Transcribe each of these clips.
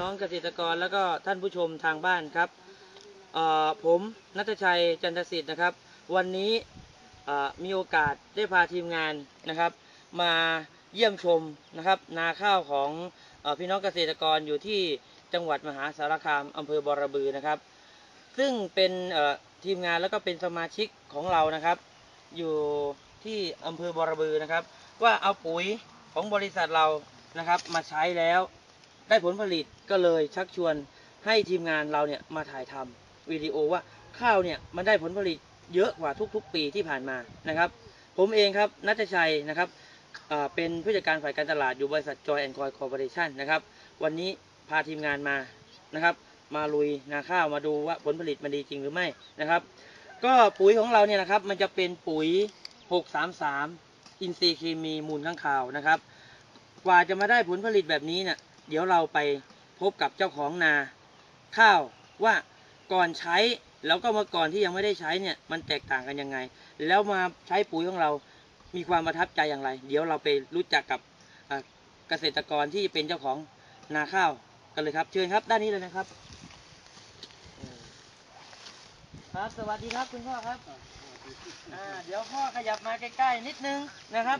น้องเกษตรกรแล้วก็ท่านผู้ชมทางบ้านครับเอ่อผมนัทชัยจันทสิทธิ์นะครับ วันนี้มีโอกาสได้พาทีมงานนะครับ มาเยี่ยมชมนะครับ นาข้าวของอพี่น้องเกษตรกรอยู่ที่จังหวัดมหาสารคามอำเภอบอระบือนะครับ ซึ่งเป็นเอ่อทีมงานแล้วก็เป็นสมาชิกของเรานะครับ อยู่ที่อำเภอบอระบือนะครับ ว่าเอาปุ๋ยของบริษัทเรานะครับมาใช้แล้ว ได้ผลผลิตก็เลยชักชวนให้ทีมงานเราเนี่ยมาถ่ายทำวิดีโอว่าข้าวเนี่ยมันได้ผลผลิตเยอะกว่าทุกๆ ปีที่ผ่านมานะครับ ผมเองครับนัทชัยนะครับเป็นผู้จัดการฝ่ายการตลาดอยู่บริษัทจอยแอนด์คอยคอร์ปอเรชั่นนะครับวันนี้พาทีมงานมานะครับ มาลุยนาข้าวมาดูว่าผลผลิตมันดีจริงหรือไม่นะครับ ก็ปุ๋ยของเราเนี่ยนะครับมันจะเป็นปุ๋ย 633 อินทรีย์เคมีมูลข้างคาวนะครับ กว่าจะมาได้ผลผลิตแบบนี้เนี่ย เดี๋ยวเราไปพบกับเจ้าของนาข้าวว่าก่อนใช้แล้วก็เมื่อก่อนที่ยังไม่ได้ใช้เนี่ยมันแตกต่างกันยังไง แล้วมาใช้ปุ๋ยของเรามีความประทับใจอย่างไร เดี๋ยวเราไปรู้จักกับอ่าเกษตรกรที่เป็นเจ้าของนาข้าวกันเลยครับ เชิญครับด้านนี้เลยนะครับ ครับสวัสดีครับคุณพ่อครับอ่าเดี๋ยวพ่อขยับมาใกล้ๆนิดนึงนะครับ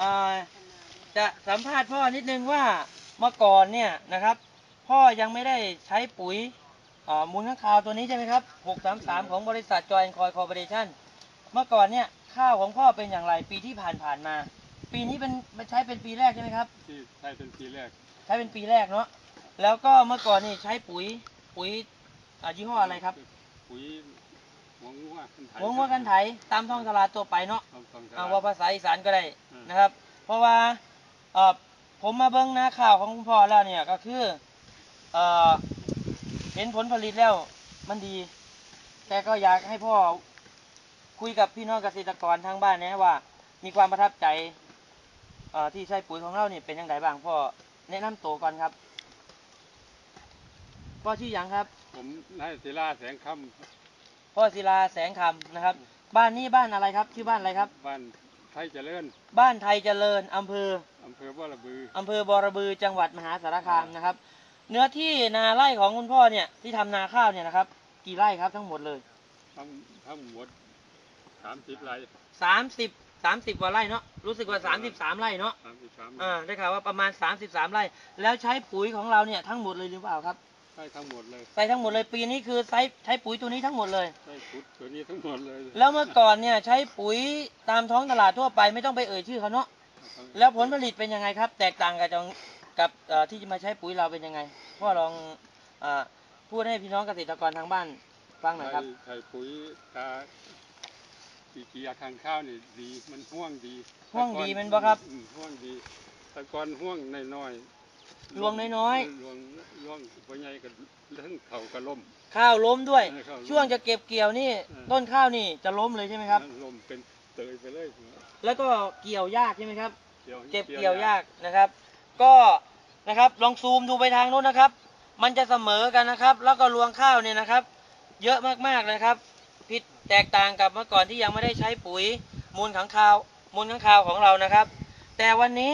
อ่าจะสัมภาษณ์พ่อนิดนึงว่า เมื่อก่อนเนี่ยนะครับ พ่อยังไม่ได้ใช้ปุ๋ยอ่ามูลข้างคาวตัวนี้ใช่ไหมครับ 633 ของบริษัทจอยคอยคอร์ปอเรชั่นเมื่อก่อนเนี่ยข้าวของพ่อเป็นอย่างไรปีที่ผ่านผ่านๆมา ปีนี้เป็นใช้เป็นปีแรกใช่ไหมครับที่ใช้เป็นปีแรก ใช้เป็นปีแรกเนาะแล้วก็เมื่อก่อนนี่ใช้ปุ๋ยปุ๋ยอ่ายี่ห้ออะไรครับ ปุ๋ยหัวงัวกันไถหัวงัวกันไถตามท้องตลาดตัวไปเนาะต้องต้องเอาว่าภาษาอีสานก็ได้อืมนะครับ เพราะว่าเอ่อ ผมมาเบิ้งนาข่าวของคุณพ่อแล้วเนี่ยก็คือเอ่อเห็นผลผลิตแล้วมันดี แต่ก็อยากให้พ่อคุยกับพี่น้องเกษตรกรทางบ้านนะว่า มีความประทับใจเอ่อที่ใช้ปุ๋ยของเราเนี่ยเป็นยังไงบ้างพ่อแนะนำตัวก่อนครับพ่อชื่อหยังครับ ผมนายศิลาแสงคพ่อศิลาแสงคำนะครับ บ้านนี้บ้านอะไรครับชื่อบ้านอะไรครับำบ้านไทยเจริญบ้านไทยเจริญอำเภอ อำเภอบ่อระบืออำเภอบอระบือจังหวัดมหาสารคามนะครับ เนื้อที่นาไร่ของคุณพ่อเนี่ยที่ทำนาข้าวเนี่ยนะครับ กี่ไร่ครับทั้งหมดเลย ทั้งทั้งหมดสามสิบไร่สามสิบสามสิบกว่าไร่เนาะรู้สึกว่าสามสิบสามไร่เนาะสามสิบสามอ่าได้ข่าวว่าประมาณสามสิบสามไร่ แล้วใช้ปุ๋ยของเราเนี่ยทั้งหมดเลยหรือเปล่าครับใช้ทั้งหมดเลยใส่ทั้งหมดเลยปีนี้คือใช้ใช้ปุ๋ยตัวนี้ทั้งหมดเลย ใช้ขุดตัวนี้ทั้งหมดเลยแล้วเมื่อก่อนเนี่ยใช้ปุ๋ยตามท้องตลาดทั่วไปไม่ต้องไปเอ่ยชื่อเขาเนาะ แล้วผลผลิตเป็นยังไงครับ แตกต่างกับจงกับเอ่อที่จะมาใช้ปุ๋ยเราเป็นยังไงพ่อลองเออพูดให้พี่น้องเกษตรกรทางบ้านฟังหน่อยครับใช้ใช้ปุ๋ยตาปีกีอาคารข้าวนี่ดี มันห่วงดีห่วงดีแม่นบ่ครับอืมห่วงดีแต่ก่อนห่วงน้อยๆรวงน้อยรวงรวงพ่อใหญ่กับทั้งเขากระล่ม ข้าวล้มด้วยเออข้าวล้มช่วงจะเก็บเกี่ยวนี่เออต้นข้าวนี่จะล้มเลยใช่ไหมครับ ลมเป็นเตยไปเลย แล้วก็เกี่ยวยากใช่ไหมครับกี่ยวเก็บเกี่ยวยากนะครับ ก็นะครับลองซูมดูไปทางโน้นนะครับ มันจะเสมอกันนะครับ แล้วก็รวงข้าวเนี่ยนะครับ เยอะมากๆเลยครับผิดแตกต่างกับเมื่อก่อนที่ยังไม่ได้ใช้ปุ๋ยมูลขังคาวมูลขังคาวของเรานะครับ แต่วันนี้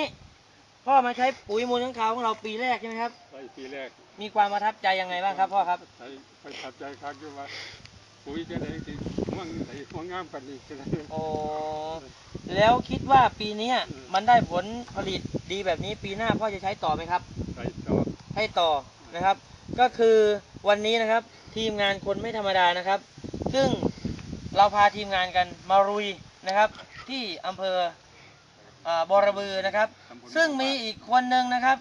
พ่อมาใช้ปุ๋ยมูลขังคาวของเราปีแรกใช่ไหมครับไปปีแรก มีความประทับใจยังไงบ้างครับพ่อครับไปไปทับใจครับที่ว่าปุ๋ยจะได้ที่ม่วงใส่ม่วงงามปันนี้จะได้โอ้ แล้วคิดว่าปีเนี้ยอืมมันได้ผลผลิตดีแบบนี้ปีหน้าพ่อจะใช้ต่อไหมครับใส่ต่อให้ต่อนะครับ ก็คือวันนี้นะครับทีมงานคนไม่ธรรมดานะครับ ซึ่งเราพาทีมงานกันมารุยนะครับ ที่อำเภอเอ่อบอระบือนะครับตำบลซึ่งมีอีกคนหนึ่งนะครับ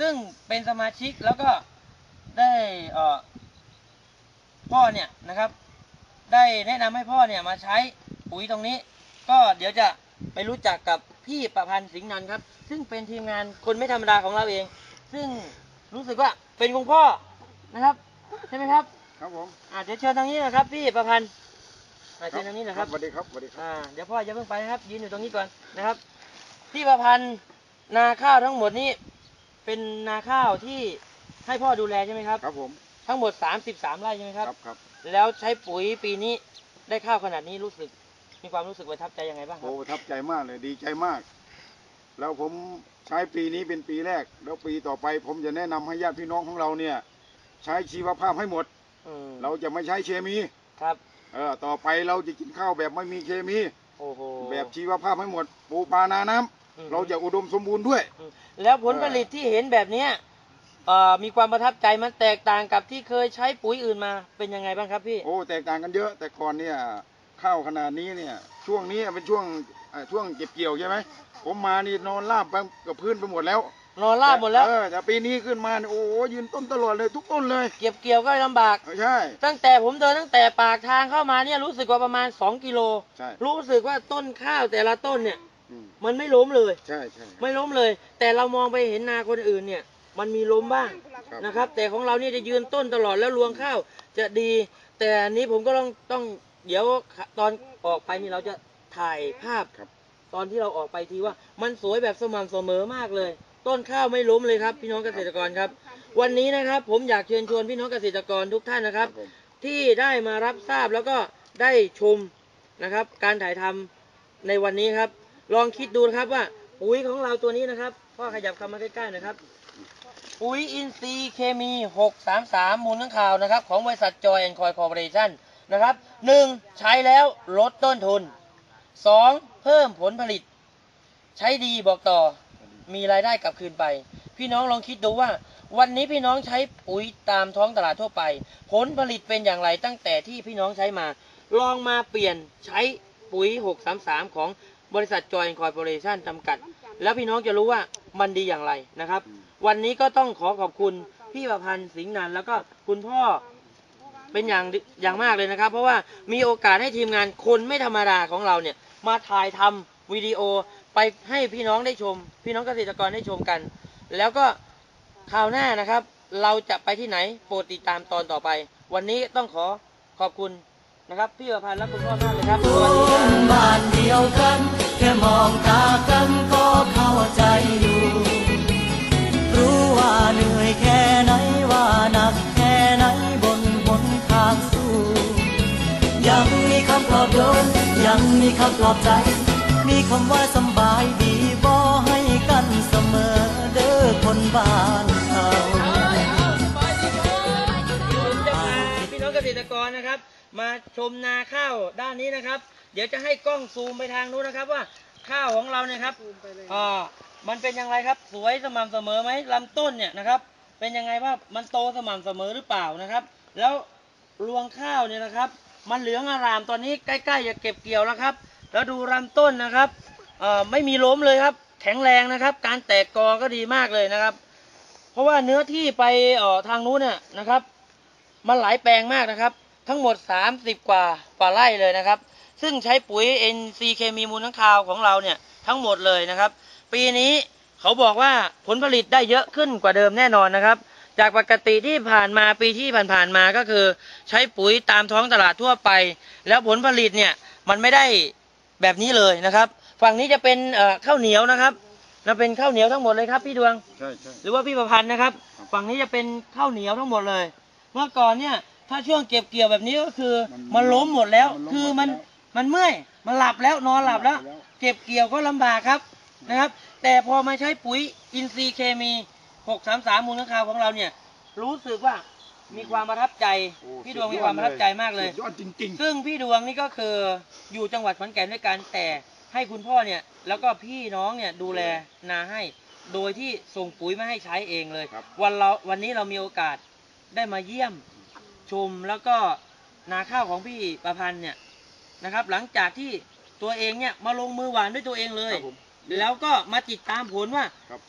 ซึ่งเป็นสมาชิกแล้วก็ได้เอ่อพ่อเนี่ยนะครับ ได้แนะนำให้พ่อเนี่ยมาใช้ปุ๋ยตรงนี้ ก็เดี๋ยวจะ ไปรู้จักกับพี่ประพันธ์สิงห์นันท์ครับ ซึ่งเป็นทีมงานคนไม่ธรรมดาของเราเอง ซึ่งรู้สึกว่าเป็นคุณพ่อนะครับใช่ไหมครับครับผมอ่าเดี๋ยวเชิญทางนี้นะครับ พี่ประพันธ์อ่าเชิญทางนี้นะครับสวัสดีครับสวัสดีครับอ่าเดี๋ยวพ่ออย่าเพิ่งไปนะครับ ยืนอยู่ตรงนี้ก่อนนะครับ พี่ประพันธ์นาข้าวทั้งหมดนี้ เป็นนาข้าวที่ให้พ่อดูแลใช่ไหมครับ ครับผมทั้งหมด 33 ไร่ใช่ไหมครับ ครับครับแล้วใช้ปุ๋ยปีนี้ได้ข้าวขนาดนี้รู้สึก มีความรู้สึกประทับใจยังไงบ้างคโอ้รับประทับใจมากเลยดีใจมาก แล้วผมใช้ปีนี้เป็นปีแรก แล้วปีต่อไป ผมจะแนะนำให้ญาติพี่น้องของเราเนี่ย ใช้ชีวภาพให้หมด อืมเราจะไม่ใช้เคมีครับ เออต่อไปเราจะกินข้าวแบบไม่มีเคมี โอ้โหแบบชีวภาพให้หมดปูปลานาน้ำอืมเราจะอุดมสมบูรณ์ด้วย อืมแล้วผลผลิตที่เห็นแบบเนี้ยเอ่อมีความประทับใจมันแตกต่างกับที่เคยใช้ปุ๋ยอื่นมาเป็นยังไงบ้างครับพี่ โอ้แตกต่างกันเยอะ แต่ก่อนเนี่ย ข้าวขนาดนี้เนี่ย ช่วงนี้เป็นช่วงเอ่อช่วงเก็บเกี่ยวใช่ไหมผมมานี่นอนราบไปกับพื้นไปหมดแล้วนอนราบหมดแล้วเออแต่ปีนี้ขึ้นมาเนี่ยโอ้โหยืนต้นตลอดเลยทุกต้นเลย เก็บเกี่ยวก็ลำบากเออใช่ ตั้งแต่ผมเดินตั้งแต่ปากทางเข้ามาเนี่ยรู้สึกว่าประมาณ 2 กิโลใช่รู้สึกว่าต้นข้าวแต่ละต้นเนี่ยอืมมันไม่ล้มเลย ใช่ใช่ไม่ล้มเลย แต่เรามองไปเห็นนาคนอื่นเนี่ย มันมีล้มบ้างครับนะครับ แต่ของเราเนี่ยจะยืนต้นตลอดแล้วรวงข้าวจะดี แต่อันนี้ผมก็ต้องต้อง เดี๋ยวตอนออกไปนี่เราจะถ่ายภาพครับ ตอนที่เราออกไปทีว่า มันสวยแบบสม่ำเสมอมากเลย ต้นข้าวไม่ล้มเลยครับ พี่น้องเกษตรกรครับ วันนี้นะครับ ผมอยากเชิญชวนพี่น้องเกษตรกรทุกท่านนะครับผม ที่ได้มารับทราบแล้วก็ได้ชมนะครับ การถ่ายทำในวันนี้ครับ ลองคิดดูนะครับว่าปุ๋ยของเราตัวนี้นะครับพ่อขยับเข้ามาใกล้ๆนะครับ ปุ๋ยอินทรีย์เคมี 633 มูลทั้งข่าวนะครับ ของบริษัทจอยแอนคอยคอร์ปอเรชั่น นะครับหนึ่งใช้แล้วลดต้นทุนสองเพิ่มผลผลิต ใช้ดีบอกต่อมีรายได้กลับคืนไป พี่น้องลองคิดดูว่า วันนี้พี่น้องใช้ปุ๋ยตามท้องตลาดทั่วไป ผลผลิตเป็นอย่างไรตั้งแต่ที่พี่น้องใช้มา ลองมาเปลี่ยนใช้ปุ๋ย 633 ของบริษัทจอยคอร์ปอเรชั่นจำกัด แล้วพี่น้องจะรู้ว่ามันดีอย่างไรนะครับ วันนี้ก็ต้องขอขอบคุณพี่ประพันธ์สิงห์นันแล้วก็คุณพ่อ เป็นอย่างอย่างมากเลยนะครับ เพราะว่ามีโอกาสให้ทีมงานคนไม่ธรรมดาของเราเนี่ยมาถ่ายทำวิดีโอไปให้พี่น้องได้ชม พี่น้องเกษตรกรได้ชมกัน แล้วก็คราวหน้านะครับ เราจะไปที่ไหนโปรดติดตามตอนต่อไป วันนี้ต้องขอขอบคุณนะครับ พี่ประพันธ์และคุณพ่อมากเลยครับบ้านเดียวกัน แค่มองตากันก็เข้าใจอยู่ รู้ว่าเหนื่อยแค่ไหนว่านัก มีคำปลอบใจ มีคำว่าสบายดีบ่ให้กันเสมอเด้อคนบ้านเฮาพาพี่น้องเกษตรกรนะครับ มาชมนาข้าวด้านนี้นะครับ เดี๋ยวจะให้กล้องซูมไปทางนู้นนะครับว่าข้าวของเราเนี่ยครับอ่ามันเป็นอย่างไรครับ สวยสม่ำเสมอไหมลำต้นเนี่ยนะครับ เป็นยังไงว่ามันโตสม่ำเสมอหรือเปล่านะครับ แล้วรวงข้าวเนี่ยนะครับ มันเหลืองอารามตอนนี้ใกล้ๆจะเก็บเกี่ยวแล้วครับ แล้วดูลำต้นนะครับไม่มีล้มเลยครับ แข็งแรงนะครับ การแตกกอก็ดีมากเลยนะครับ เพราะว่าเนื้อที่ไปออทางนู้นเนี่ยนะครับ มันหลายแปลงมากนะครับ ทั้งหมด 30 กว่ากว่าไร่เลยนะครับ ซึ่งใช้ปุ๋ย NC เคมีมูลทั้งคาวของเราเนี่ยทั้งหมดเลยนะครับ ปีนี้เขาบอกว่าผลผลิตได้เยอะขึ้นกว่าเดิมแน่นอนนะครับ จากปกติที่ผ่านมาปีที่ผ่านๆมาก็คือ ใช้ปุ๋ยตามท้องตลาดทั่วไป แล้วผลผลิตเนี่ยมันไม่ได้แบบนี้เลยนะครับ ฝั่งนี้จะเป็นข้าวเหนียวนะครับนะเป็นข้าวเหนียวทั้งหมดเลยครับพี่ดวงใช่ใช่หรือว่าพี่ประพันธ์นะครับ ฝั่งนี้จะเป็นข้าวเหนียวทั้งหมดเลย เมื่อก่อนเนี่ยถ้าช่วงเก็บเกี่ยวแบบนี้ก็คือมันล้มหมดแล้ว คือมันมันเมื่อยมันหลับแล้วนอนหลับแล้ว เก็บเกี่ยวก็ลำบากครับนะครับ แต่พอมาใช้ปุ๋ยอินทรีย์เคมี 633มูลค่าของเราเนี่ย รู้สึกว่ามีความประทับใจ โอ้พี่ดวงสุมียอความประทับใจมากเลย สุดยอดจริง ซึ่งพี่ดวงนี่ก็คืออยู่จังหวัดขอนแก่นด้วยกันแต่ให้คุณพ่อเนี่ย แล้วก็พี่น้องเนี่ยดูแลนาให้ โดยที่ส่งปุ๋ยมาให้ใช้เองเลย ครับ วันเราวันนี้เรามีโอกาสได้มาเยี่ยมชมแล้วก็นาข้าวของพี่ประพันธ์เนี่ยนะครับ หลังจากที่ตัวเองเนี่ยมาลงมือหวานด้วยตัวเองเลๆยครับผม แล้วก็มาติดตามผลว่าครับ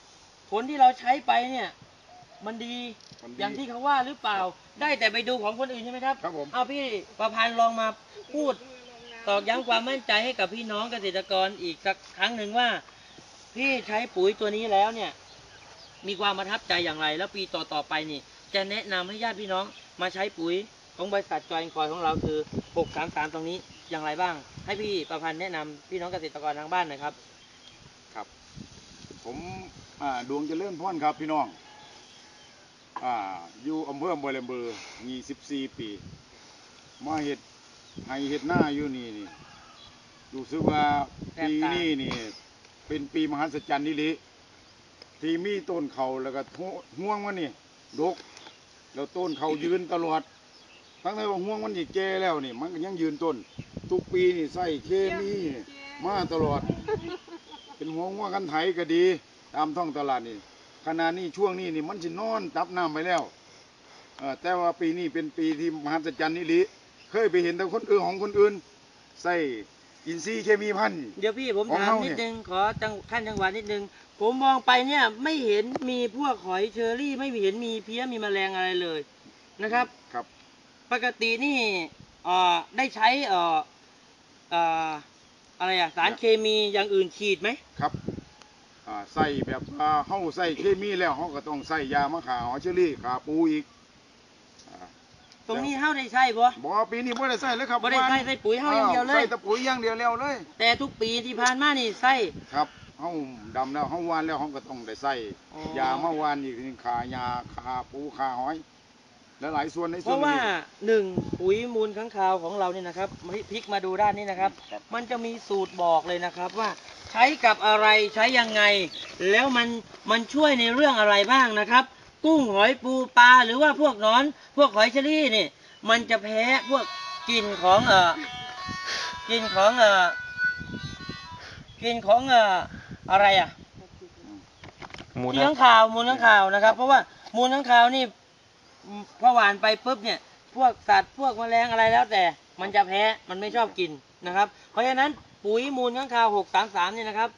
ผลที่เราใช้ไปเนี่ย มันดีมันดีอย่างที่เขาว่าหรือเปล่า ได้แต่ไปดูของคนอื่นใช่ไหมครับครับผม เอาพี่ประพันธ์ลองมาพูดตอกย้ำความมั่นใจให้กับพี่น้องเกษตรกรอีกสักครั้งหนึ่งว่า พี่ใช้ปุ๋ยตัวนี้แล้วเนี่ย มีความประทับใจอย่างไร แล้วปีต่อๆไปนี่ จะแนะนำให้ญาติพี่น้องมาใช้ปุ๋ยของบริษัทจอยคอยของเราคือ 633 ตรงนี้อย่างไรบ้าง ให้พี่ประพันธ์แนะนำพี่น้องเกษตรกรทางบ้านหน่อยครับ ครับ ผม อ่าดวงจะเจริญพรครับพี่น้องอ่าอยู่อำเภอบัวลำเบอร์ยี่สิบสี่ปี มาเห็ดไห้เห็ดหน้าอยู่นี่นี่รู้สึกว่าปีนี้นี่ เป็นปีมหัศจรรย์นี่ลิที่มีต้นเขาแล้วก็ห่วงมันนี่ดก แล้วต้นเขายืนตลอด ทั้งที่ว่าห่วงมันสิแก่แล้วนี่ มันก็ยังยืนต้น ทุกปีนี่ใส่เคมีมาตลอด เป็นห่วงว่ากันไถก็ดี ตามท้องตลาดนี่ขณะนี้ช่วงนี้นี่มันสินอนตับน้ำไปแล้วเออแต่ว่าปีนี้เป็นปีที่มหัศจรรย์นี่ลิเคยไปเห็นแต่คนอื่นของคนอื่น ใส่อินทรีย์เคมีพันธุ์เดี๋ยวพี่ผมของถามเฮานิเนี่ดยนึงขอจังขั้นจังหวะนิดนึง ผมมองไปเนี่ยไม่เห็นมีพวกหอยเชอรี่ ไม่เห็นมีเพี้ยมีแมลงอะไรเลยนะครับครับ ปกตินี่เอ่อได้ใช้เอ่อเอ่ออะไรอะสารเคมีอย่างอื่นฉีดไหมครับอ่า ใส่แบบอ่าเฮาใส่เคมีแล้วเฮาก็ต้องใส่ยามะขามหอยเชอรี่ขาปูอีกอ่าตรงนี้เฮาได้ใช้บ่บ่ปีนี้บ่ได้ใส่เลยครับบ่ได้ใส่ใส่ปุ๋ยเฮาอย่างเดียวเลยใส่แต่ปุ๋ยอย่างเดียวแล้วเลย แต่ทุกปีที่ผ่านมานี่ใส่ครับเฮาดำแล้วเฮาหวานแล้วเฮาก็ต้องได้ใส่อ๋อยามาหวานอีกทีขายาขาปูขาหอยและหลายส่วนในเพส่วนราะว่านี้หนึ่งปุ๋ยมูลค้างคาวของเราเนี่ยนะครับพลิกมาดูด้านนี้นะครับครับมันจะมีสูตรบอกเลยนะครับว่าใช้กับอะไรใช้ยังไง แล้วมันมันช่วยในเรื่องอะไรบ้างนะครับ กุ้งหอยปูปลาหรือว่าพวกหนอน พวกหอยเชอรี่นี่ มันจะแพ้พวกกลิ่นของเอ่อกลิ่นของเอ่อกลิ่นของเอ่ออะไรอะมูลที่ข้างข่าวมูลข้างข่าวนะครับ เพราะว่ามูลข้างข่าวนี่อืมพอหวานไปปุ๊บเนี่ย พวกสัตว์พวกแมลงอะไรแล้วแต่ มันจะแพ้มันไม่ชอบกินนะครับ เพราะฉะนั้น ปุ๋ยมูลข้างข่าว633เนี่ยนะครับ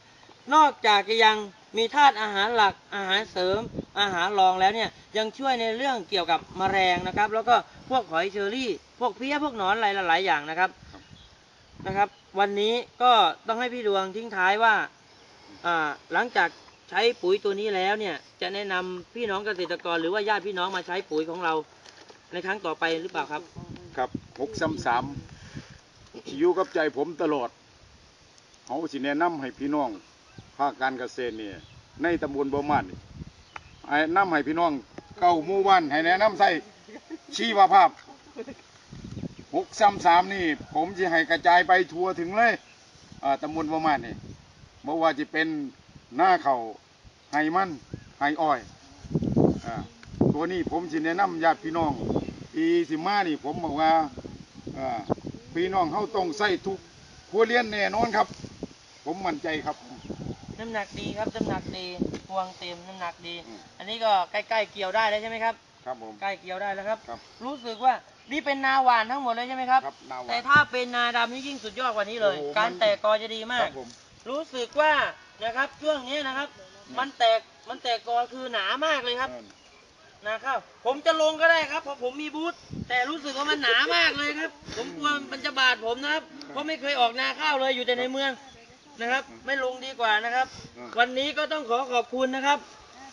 นอกจากจะยังมีธาตุอาหารหลักอาหารเสริม อาหารรองแล้วเนี่ยยังช่วยในเรื่องเกี่ยวกับแมลงนะครับ แล้วก็พวกหอยเชอรี่ พวกเพี้ยพวกหนอนอะไรหลายๆอย่างนะครับนะครับ วันนี้ก็ต้องให้พี่ดวงทิ้งท้ายว่าหลังจากใช้ปุ๋ยตัวนี้แล้วเนี่ยจะแนะนำพี่น้องเกษตรกร หรือว่าญาติพี่น้องมาใช้ปุ๋ยของเรา ในครั้งต่อไปหรือเปล่าครับ ครับหกซ้ำสามอยู่กับใจผมตลอด เขาสิแนะนำให้พี่น้องภาคการเกษตรเนี่ยในตำบลบ่มานนี่ให้นำให้พี่น้องเก้าหมู่บ้านให้แนะนำใส่ชีวภาพหกซ้ำสามนี่ ผมจะให้กระจายไปทั่วถึงเลยอ่าตำบลบ่มานนี่บ่ว่าจะเป็นหน้าเขาไห้มันไห้อ้อยอตัวนี้ผมสิแนะนำญาติพี่น้องปีสิมานี่ผมบอกว่าพี่น้องเขาต้องใส่ทุกครัวเรียนแน่นอนครับ ผมมั่นใจครับ น้ำหนักดีครับน้ำหนักดีพวงเต็มน้ำหนักดี อืม อันนี้ก็ใกล้ๆเกี่ยวได้แล้วใช่ไหมครับ ครับผม ใกล้เกี่ยวได้แล้วครับ ครับ รู้สึกว่านี่เป็นนาหวานทั้งหมดเลยใช่ไหมครับ ครับนาหวานแต่ถ้าเป็นนาดำนี่ยิ่งสุดยอดกว่านี้เลย โอ้โหการมัน แตกกอจะดีมาคกรับผม รู้สึกว่านะครับช่วงนี้นะครับมันแตกมันแตกกอคือหนามากเลยครับเออนาข้าวผมจะลงก็ได้ครับเพราะผมมีบูธแต่รู้สึกว่ามันหนามากเลยครับ ผมกลัวมันจะบาดผมนะครับ เพราะไม่เคยออกนาข้าวเลยอยู่แต่ในเมือง นะครับ ไม่ลงดีกว่านะครับ วันนี้ก็ต้องขอขอบคุณนะครับ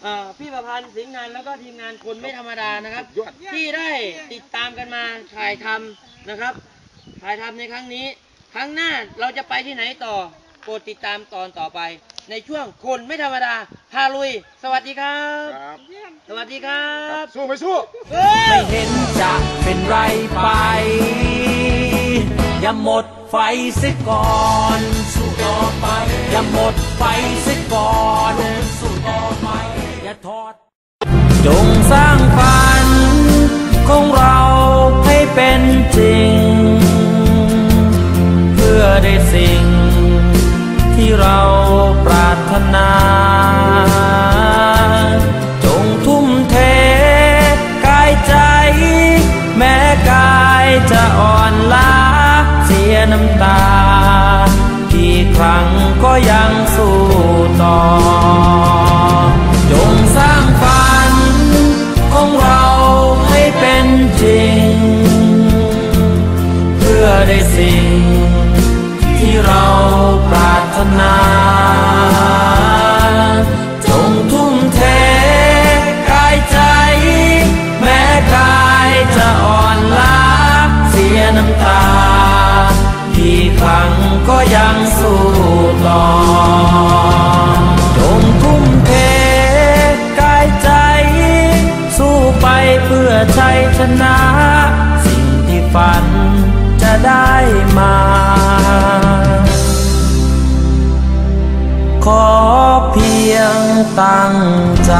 เอ่อพี่ประพันธ์สิงห์งานแล้วก็ทีมงานคนไม่ธรรมดานะครับยอดที่ได้ติดตามกันมาถ่ายทำนะครับ ถ่ายทำในครั้งนี้ ครั้งหน้าเราจะไปที่ไหนต่อโปรดติดตามตอนต่อไป ในช่วงคนไม่ธรรมดาพาลุย สวัสดีครับครับสวัสดีครับ สู้ไปสู้เฮ้ยไม่เห็นจะเป็นไรไป อย่าหมดไฟเสียก่อนสู้ต่อ ไป อย่าหมดไฟเสียก่อนสู้ต่อไปอย่าทอด จงสร้างฝันของเราให้เป็นจริง เพื่อได้สิ่ง ที่เราปรารถนาจงทุ่มเทกายใจแม้กายจะอ่อนล้าเสียน้ำตา กี่ครั้งก็ยังสู้ต่อ จงสร้างฝันของเราให้เป็นจริง เพื่อได้สิ่งที่เราปรารถนา จงทุ่มเทกายใจ แม้กายจะอ่อนล้าเสียน้ำตา กี่ครั้ง ก็ยังสู้ต่อ จงทุ่มเทกายใจ สู้ไปเพื่อชัยชนะ สิ่งที่ฝันจะได้มา ขอเพียงตั้งใจ